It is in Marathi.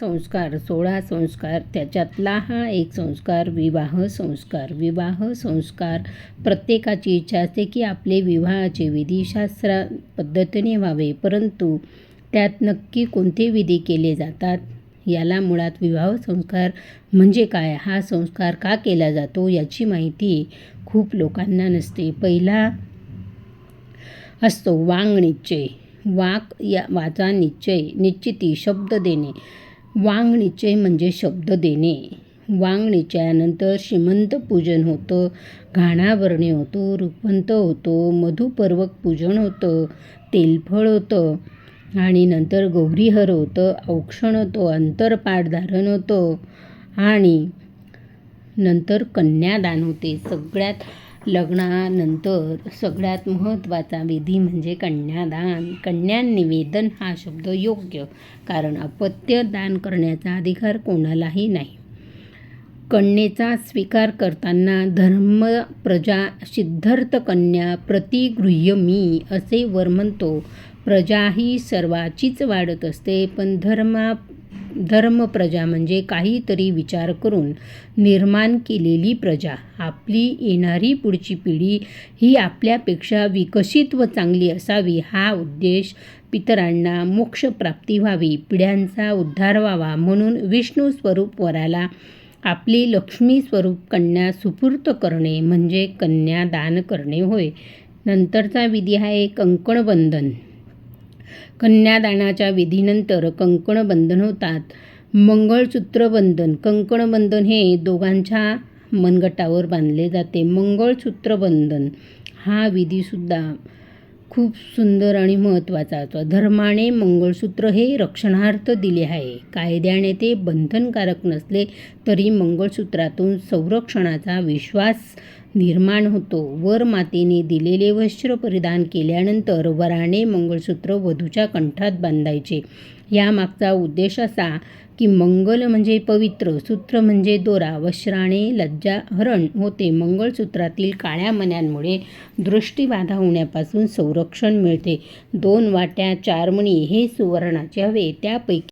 संस्कार सोळा संस्कार त्याच्यातला हा एक संस्कार विवाह संस्कार. विवाह संस्कार प्रत्येकाची इच्छा असते की आपले विवाहाचे विधीशास्त्रा पद्धतीने व्हावे परंतु त्यात नक्की कोणते विधी केले जातात? याला मुळात विवाह संस्कार म्हणजे काय? हा संस्कार का केला जातो? याची माहिती खूप लोकांना नसते. पहिला असतो वांग निश्चय. वाक या वाचा निश्चय निश्चिती शब्द देणे. वांग म्हणजे शब्द देणे. वांग श्रीमंत पूजन होतं घाणाभरणे होतो रूपवंत होतो मधुपर्वक पूजन होतं तेलफळ होतं आणि नंतर गौरीहर होतं औक्षण होतं अंतरपाठधारण होतं आणि नंतर कन्यादान होते. सगळ्यात लग्नानंतर सगळ्यात महत्त्वाचा विधी म्हणजे कन्यादान. कन्यानिवेदन हा शब्द योग्य कारण अपत्य दान करण्याचा अधिकार कोणालाही नाही. कन्येचा स्वीकार करताना धर्म प्रजा सिद्धार्थ कन्या प्रतिगृह्य मी असे वर म्हणतो. प्रजा ही सर्वाचीच वाढत असते पण धर्मा धर्म प्रजा म्हणजे काहीतरी विचार करून निर्माण केलेली प्रजा. आपली येणारी पुढची पिढी ही आपल्यापेक्षा विकसित व चांगली असावी हा उद्देश पितरांना मोक्षप्राप्ती व्हावी पिढ्यांचा उद्धार व्हावा म्हणून विष्णू स्वरूप वराला आपली लक्ष्मी स्वरूप कन्या सुपूर्त करणे म्हणजे कन्यादान करणे होय. नंतरचा विधी आहे कंकणबंधन कन्यादानाच्या विधीनंतर कंकणबंधन होतात. मंगळसूत्रबंधन कंकणबंधन हे दोघांच्या मनगटावर बांधले जाते. मंगळसूत्रबंधन हा विधीसुद्धा खूप सुंदर आणि महत्त्वाचा असतो. धर्माने मंगळसूत्र हे रक्षणार्थ दिले आहे. कायद्याने ते बंधनकारक नसले तरी मंगळसूत्रातून संरक्षणाचा विश्वास निर्माण होतो. वर मातेने दिलेले वस्त्र परिधान केल्यानंतर वराने मंगळसूत्र वधूच्या कंठात बांधायचे. यामागचा उद्देश असा की मंगल म्हणजे पवित्र सूत्र म्हणजे दोरा वस्त्राने लज्जाहरण होते. मंगळसूत्रातील काळ्या मण्यांमुळे दृष्टीबाधा होण्यापासून संरक्षण मिळते. दोन वाट्या चार मणी हे सुवर्णाचे हवे. त्यापैकी